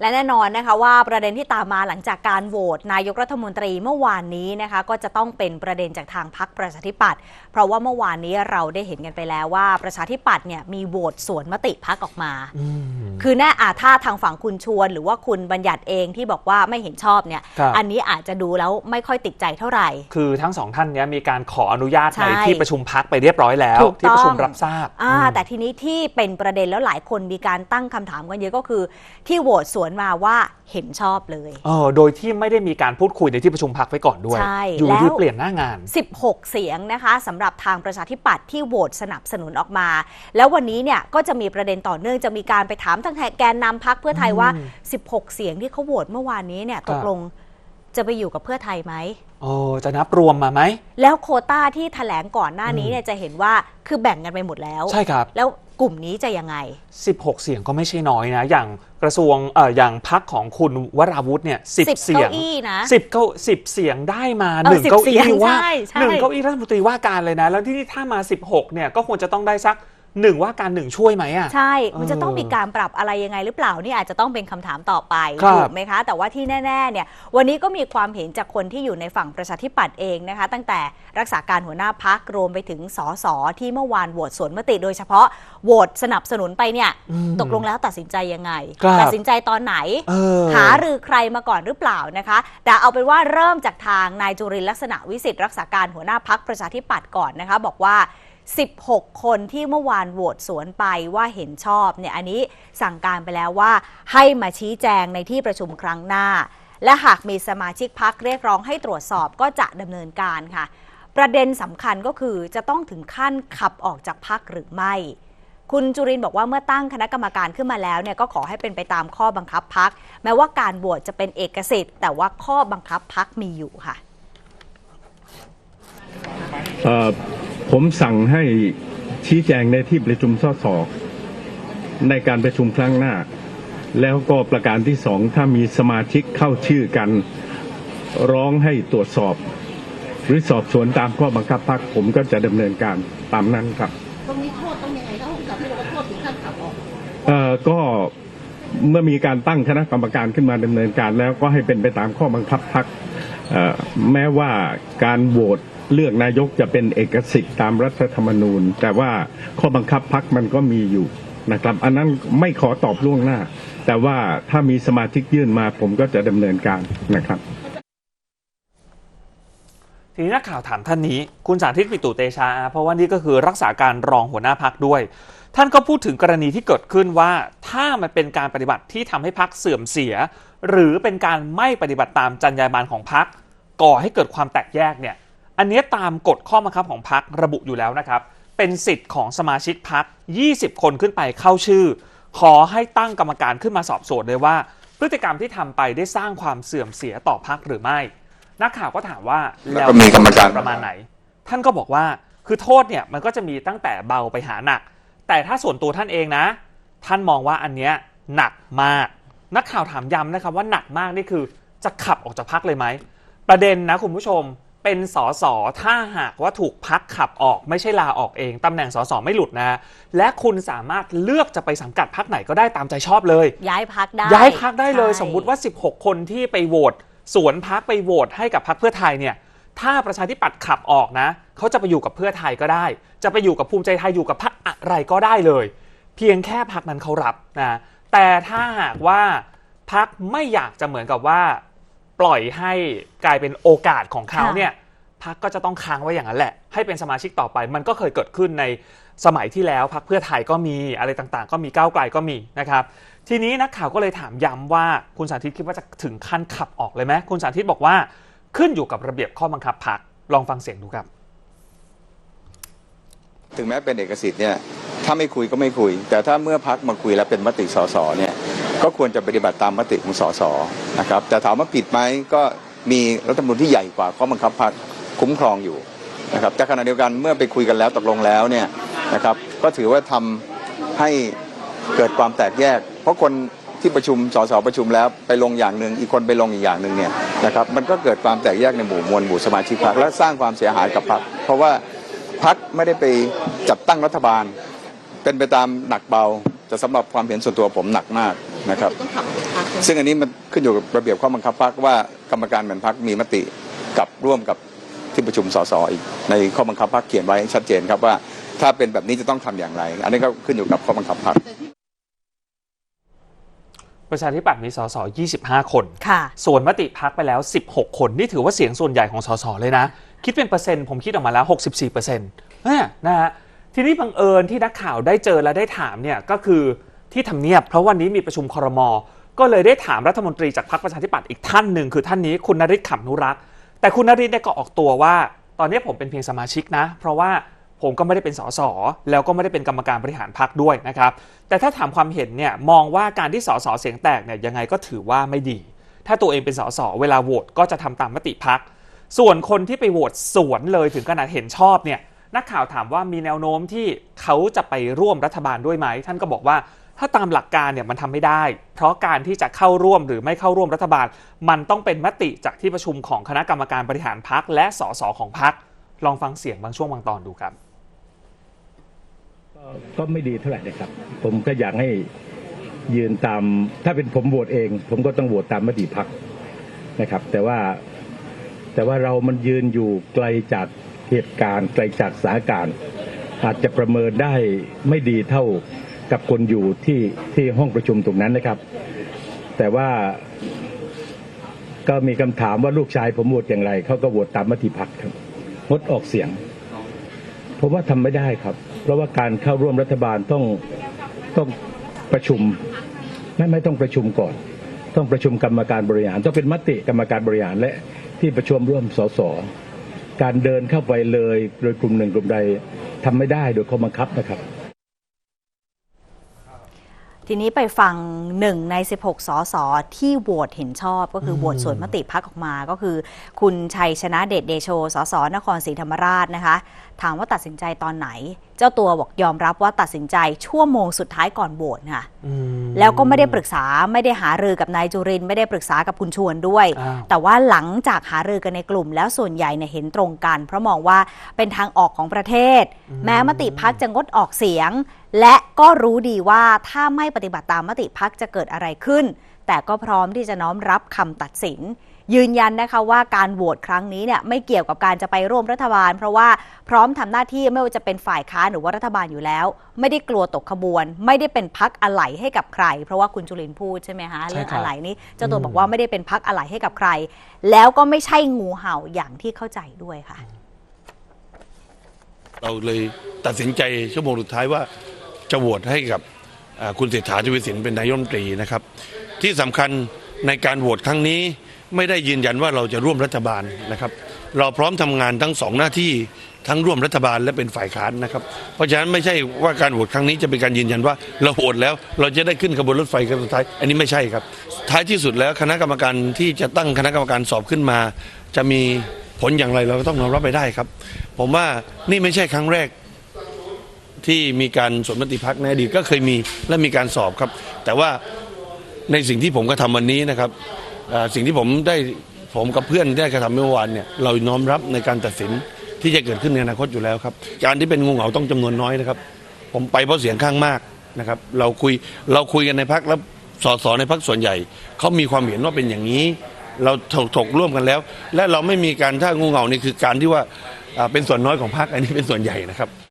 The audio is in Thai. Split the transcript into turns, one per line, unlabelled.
และแน่นอนนะคะว่าประเด็นที่ตามมาหลังจากการโหวตนายกรัฐมนตรีเมื่อวานนี้นะคะก็จะต้องเป็นประเด็นจากทางพรรคประชาธิปัตย์เพราะว่าเมื่อวานนี้เราได้เห็นกันไปแล้วว่าประชาธิปัตย์เนี่ยมีโหวตสวนมติพักออกมา คือแน่อาถ้าทางฝั่งคุณชวน หรือว่าคุณบัญญัติเองที่บอกว่าไม่เห็นชอบเนี่ย
ครับ
อันนี้อาจจะดูแล้วไม่ค่อยติดใจเท่าไหร่
คือทั้งสองท่านเนี้ยมีการขออนุญาต
ใช่
ในที่ประชุมพักไปเรียบร้อยแล้ว
ถูกต้อง
ที่ประชุมรับทราบ
อ่า
อืม
แต่ทีนี้ที่เป็นประเด็นแล้วหลายคนมีการตั้งคำถามกันเยอะก็คือที่โหวตสวนมาว่าเห็นชอบเลย
เออโดยที่ไม่ได้มีการพูดคุยในที่ประชุมพักไว้ก่อนด้วย
ใช่
อยู่
แล้ว
ที่เปลี่ยนหน้างาน
16 เสียงนะคะสำหรับทางประชาธิปัตย์ที่โหวตสนับสนุนออกมา แล้ววันนี้เนี่ยก็จะมีประเด็นต่อเนื่องจะมีการไปถามทางแกนนำพักเพื่อไทยว่า
อืม
16 เสียงที่เขาโหวตเมื่อวานนี้เนี่ย
ครับ
ตกลง จะไปอยู่กับเพื่อไทยไหม
โอ้จะนับรวมมาไหม
แล้วโควต้าที่แถลงก่อนหน้านี้เนี่ยจะเห็นว่าคือแบ่งกันไปหมดแล้ว
ใช่ครับ
แล้วกลุ่มนี้จะยังไง
16 เสียงก็ไม่ใช่น้อยนะ อย่างกระทรวงเอ่ออย่างพักของคุณวราวุธเนี่ยสิบ
10
เสียง
เก้าอี้นะ
สิบเก้าสิบเสียงได้มา
เออ
หนึ่ง
10
เก้าอี้
เสียง
ว่า
ใช่ใช่
หนึ่งเก้าอี้รัฐมนตรีว่าการเลยนะ แล้วที่นี่ถ้ามา 16เนี่ยก็ควรจะต้องได้สัก หนึ่งว่าการหนึ่งช่วยไหมอะ
ใช่ มัน
เออ
จะต้องมีการปรับอะไรยังไงหรือเปล่านี่อาจจะต้องเป็นคำถามต่อไป
ครับ
ถูกไหมคะ แต่ว่าที่แน่ๆเนี่ยวันนี้ก็มีความเห็นจากคนที่อยู่ในฝั่งประชาธิปัตย์เองนะคะ ตั้งแต่รักษาการหัวหน้าพักรวมไปถึงสสที่เมื่อวานโหวตสวนมติโดยเฉพาะโหวตสนับสนุนไปเนี่ย
อืม
ตกลงแล้วตัดสินใจยังไง
ครับ
ตัดสินใจตอนไหน
เออ
หารือใครมาก่อนหรือเปล่านะคะ แต่เอาเป็นว่าเริ่มจากทางนายจุรินทร์ลักษณะวิสิทธิ์รักษาการหัวหน้าพักประชาธิปัตย์ก่อนนะคะ บอกว่า 16 คนที่เมื่อวานโหวตสวนไปว่าเห็นชอบเนี่ยอันนี้สั่งการไปแล้วว่าให้มาชี้แจงในที่ประชุมครั้งหน้า และหากมีสมาชิกพักเรียกร้องให้ตรวจสอบก็จะดำเนินการค่ะ ประเด็นสำคัญก็คือจะต้องถึงขั้นขับออกจากพักหรือไม่ คุณจุรินบอกว่าเมื่อตั้งคณะกรรมการขึ้นมาแล้วเนี่ยก็ขอให้เป็นไปตามข้อบังคับพักแม้ว่าการโหวตจะเป็นเอกสิทธิ์แต่ว่าข้อบังคับพักมีอยู่ค่ะ
ผมสั่งให้ชี้แจงในที่ประชุมสสในการประชุมครั้งหน้า แล้วก็ประการที่สองถ้ามีสมาชิกเข้าชื่อกัน ร้องให้ตรวจสอบ หรือสอบสวนตามข้อบังคับพักผมก็จะดำเนินการตามนั้นครับ
ตรงนี้โทษต้องยังไงถ้าผมกลับไม่รู้ว่าโทษถึงขั้นขับออก
เอ่อก็เมื่อมีการตั้งคณะกรรมการขึ้นมาดำเนินการแล้วก็ให้เป็นไปตามข้อบังคับพักแม้ว่าการโหวต เลือกนายกจะเป็นเอกสิทธิ์ตามรัฐธรรมนูญ แต่ว่าข้อบังคับพักมันก็มีอยู่นะครับ อันนั้นไม่ขอตอบล่วงหน้า แต่ว่าถ้ามีสมาชิกยื่นมาผมก็จะดำเนินการนะครับ
ทีนี้นักข่าวถามท่านนี้ คุณสาธิตปิตุเตชะเพราะว่านี่ก็คือรักษาการรองหัวหน้าพักด้วย ท่านก็พูดถึงกรณีที่เกิดขึ้นว่าถ้ามันเป็นการปฏิบัติที่ทำให้พักเสื่อมเสีย หรือเป็นการไม่ปฏิบัติตามจรรยาบรรณของพักก่อให้เกิดความแตกแยกเนี่ย อันเนี้ยตามกฎข้อบังคับของพักระบุอยู่แล้วนะครับ เป็นสิทธิ์ของสมาชิกพัก 20 คนขึ้นไปเข้าชื่อ ขอให้ตั้งกรรมการขึ้นมาสอบสวนเลยว่า พฤติกรรมที่ทำไปได้สร้างความเสื่อมเสียต่อพักหรือไม่ นักข่าวก็ถามว่า
แล้วก็มีกรรมการ
ประมาณไหน ท่านก็บอกว่าคือโทษเนี่ยมันก็จะมีตั้งแต่เบาไปหาหนัก แต่ถ้าส่วนตัวท่านเองนะ ท่านมองว่าอันเนี้ยหนักมาก นักข่าวถามย้ำนะครับว่าหนักมากนี่คือจะขับออกจากพักเลยไหม ประเด็นนะคุณผู้ชม เป็นสสถ้าหากว่าถูกพักขับออกไม่ใช่ลาออกเองตำแหน่งสสไม่หลุดนะ และคุณสามารถเลือกจะไปสังกัดพักไหนก็ได้ตามใจชอบเลย
ย้ายพักได้
ย้ายพักได้เลย
ใช่
สมมุติว่า 16 คนที่ไปโหวตสวนพักไปโหวตให้กับพักเพื่อไทยเนี่ยถ้าประชาธิปัตย์ขับออกนะเขาจะไปอยู่กับเพื่อไทยก็ได้ จะไปอยู่กับภูมิใจไทยอยู่กับพักอะไรก็ได้เลย เพียงแค่พักนั้นเขารับนะแต่ถ้าหากว่าพักไม่อยากจะเหมือนกับว่า ปล่อยให้กลายเป็นโอกาสของเขา
ค่ะ
เนี่ยพักก็จะต้องค้างไว้อย่างนั้นแหละ ให้เป็นสมาชิกต่อไป มันก็เคยเกิดขึ้นในสมัยที่แล้วพักเพื่อไทยก็มีอะไรต่างๆ ก็มีก้าวไกลก็มีนะครับ ทีนี้นักข่าวก็เลยถามย้ำว่าคุณสาธิตคิดว่าจะถึงขั้นขับออกเลยไหมคุณสาธิตบอกว่าขึ้นอยู่กับระเบียบข้อบังคับพักลองฟังเสียงดูครับ
ถึงแม้เป็นเอกสิทธิ์เนี่ยถ้าไม่คุยก็ไม่คุย แต่ถ้าเมื่อพักมาคุยแล้วเป็นมติสสเนี่ย ก็ควรจะปฏิบัติตามมติของสสนะครับแต่ถามว่าผิดไหมก็มีรัฐธรรมนูญที่ใหญ่กว่าข้อบังคับพักคุ้มครองอยู่นะครับแต่ขณะเดียวกันเมื่อไปคุยกันแล้วตกลงแล้วเนี่ยนะครับก็ถือว่าทำให้เกิดความแตกแยก เพราะคนที่ประชุมสสประชุมแล้วไปลงอย่างหนึ่งอีกคนไปลงอีกอย่างหนึ่งเนี่ยนะครับมันก็เกิดความแตกแยกในหมู่มวลหมู่สมาชิกพรรคและสร้างความเสียหายกับพรรคเพราะว่าพักไม่ได้ไปจัดตั้งรัฐบาล เป็นไปตามหนักเบาแต่สำหรับความเห็นส่วนตัวผมหนักมาก นะครับ
ต้องขับพัก
ซึ่งอันนี้มันขึ้นอยู่กับระเบียบข้อบังคับพรรคว่ากรรมการบรรพรรคมีมติกับร่วมกับที่ประชุมสสอีกในข้อบังคับพรรคเขียนไว้ชัดเจนครับว่า ถ้าเป็นแบบนี้จะต้องทำอย่างไร อันนี้ก็ขึ้นอยู่กับข้อบังคับพรรค
ประชาธิปัตย์มีสส25 คน
ค่ะ
ส่วนมติพักไปแล้ว 16 คน นี่ถือว่าเสียงส่วนใหญ่ของสสเลยนะ คิดเป็นเปอร์เซ็นต์ ผมคิดออกมาแล้ว 64เปอร์เซ็นต์นะฮะ ทีนี้บังเอิญที่นักข่าวได้เจอและได้ถามเนี่ยก็คือ ที่ทำเนียบเพราะวันนี้มีประชุมครม ก็เลยได้ถามรัฐมนตรีจากพรรคประชาธิปัตย์อีกท่านหนึ่งคือท่านนี้คุณนริศขำนุรักษ์แต่คุณนริศเนี่ยก็ออกตัวว่า ตอนนี้ผมเป็นเพียงสมาชิกนะ เพราะว่าผมก็ไม่ได้เป็นสสแล้วก็ไม่ได้เป็นกรรมการบริหารพรรคด้วยนะครับ แต่ถ้าถามความเห็นเนี่ยมองว่าการที่สสเสียงแตกเนี่ยยังไงก็ถือว่าไม่ดี ถ้าตัวเองเป็นสสเวลาโหวตก็จะทำตามมติพักส่วนคนที่ไปโหวตสวนเลยถึงขนาดเห็นชอบเนี่ยนักข่าวถามว่ามีแนวโน้มที่เขาจะไปร่วมรัฐบาลด้วยไหม ท่านก็บอกว่า ถ้าตามหลักการเนี่ยมันทำไม่ได้ เพราะการที่จะเข้าร่วมหรือไม่เข้าร่วมรัฐบาล มันต้องเป็นมติจากที่ประชุมของคณะกรรมการบริหารพักและสสของพักลองฟังเสียงบางช่วงบางตอนดูครับ
ก็ก็ไม่ดีเท่าไหร่นะครับ ผมก็อยากให้ยืนตาม ถ้าเป็นผมโหวตเอง ผมก็ต้องโหวตตามมติพักนะครับ แต่ว่าแต่ว่าเรามันยืนอยู่ไกลจากเหตุการณ์ไกลจากสถานการณ์อาจจะประเมินได้ไม่ดีเท่า กับคนอยู่ที่ที่ห้องประชุมตรงนั้นนะครับ แต่ว่าก็มีคำถามว่าลูกชายผมโหวตอย่างไรเขาก็โหวตตามมติพักครับงดออกเสียงผมว่าทำไม่ได้ครับ เพราะว่าการเข้าร่วมรัฐบาลต้องต้องประชุมไม่ไม่ต้องประชุมก่อน ต้องประชุมกรรมการบริหาร ต้องเป็นมติกรรมการบริหารและที่ประชุมร่วมสสการเดินเข้าไปเลยโดยกลุ่มหนึ่งกลุ่มใดทำไม่ได้โดยข้อบังคับนะครับ
ทีนี้ไปฟังหนึ่งใน 16 สสที่โหวตเห็นชอบ ก็คือโหวตส่วนมติพักออกมา ก็คือ คุณชัยชนะเดชเดโช สสนครศรีธรรมราชนะคะถามว่าตัดสินใจตอนไหน เจ้าตัวบอกยอมรับว่าตัดสินใจชั่วโมงสุดท้ายก่อนโหวตค่ะแล้วก็ไม่ได้ปรึกษาไม่ได้หารือกับนายจุรินทร์ไม่ได้ปรึกษากับคุณชวนด้วย
อ้าว
แต่ว่าหลังจากหารือกันในกลุ่ม แล้วส่วนใหญ่เนี่ยเห็นตรงกัน เพราะมองว่าเป็นทางออกของประเทศ แม้มติพักจะงดออกเสียง และก็รู้ดีว่าถ้าไม่ปฏิบัติตามมติพักจะเกิดอะไรขึ้น แต่ก็พร้อมที่จะน้อมรับคำตัดสิน ยืนยันนะคะว่าการโหวตครั้งนี้เนี่ยไม่เกี่ยวกับการจะไปร่วมรัฐบาล เพราะว่าพร้อมทำหน้าที่ไม่ว่าจะเป็นฝ่ายค้านหรือว่ารัฐบาลอยู่แล้ว ไม่ได้กลัวตกขบวน ไม่ได้เป็นพักอะไหล่ให้กับใคร เพราะว่าคุณจุลินทร์พูดใช่ไหมคะเรื่อง
ครับ
อะไหล่นี้เจ้าตัวบอกว่าไม่ได้เป็นพักอะไหล่ให้กับใคร แล้วก็ไม่ใช่งูเห่าอย่างที่เข้าใจด้วยค่ะ
เราเลยตัดสินใจชั่วโมงสุดท้ายว่าจะโหวตให้กับอ่าคุณเศรษฐาทวีสินเป็นนายกรัฐมนตรีนะครับ ที่สำคัญในการโหวตครั้งนี้ ไม่ได้ยืนยันว่าเราจะร่วมรัฐบาลนะครับ เราพร้อมทำงานทั้งสองหน้าที่ทั้งร่วมรัฐบาลและเป็นฝ่ายค้านนะครับ เพราะฉะนั้นไม่ใช่ว่าการโหวตครั้งนี้จะเป็นการยืนยันว่าเราโหวตแล้วเราจะได้ขึ้นขบวนรถไฟครั้งสุดท้าย อันนี้ไม่ใช่ครับ ท้ายที่สุดแล้วคณะกรรมการที่จะตั้งคณะกรรมการสอบขึ้นมา จะมีผลอย่างไรเราก็ต้องยอมรับไปได้ครับ ผมว่านี่ไม่ใช่ครั้งแรกที่มีการสวนมติพักในอดีตก็เคยมีและมีการสอบครับ แต่ว่าในสิ่งที่ผมกระทำวันนี้นะครับ สิ่งที่ผมได้ผมกับเพื่อนได้กระทำเมื่อวานเนี่ยเราน้อมรับในการตัดสินที่จะเกิดขึ้นในอนาคตอยู่แล้วครับ การที่เป็นงูเหงาต้องจำนวนน้อยนะครับ ผมไปเพราะเสียงข้างมากนะครับ เราคุยเราคุยกันในพักแล้วสสในพักส่วนใหญ่เขามีความเห็นว่าเป็นอย่างนี้ เราถกถกร่วมกันแล้ว และเราไม่มีการถ้างูเหงานี่คือการที่ว่าเป็นส่วนน้อยของพักอันนี้เป็นส่วนใหญ่นะครับ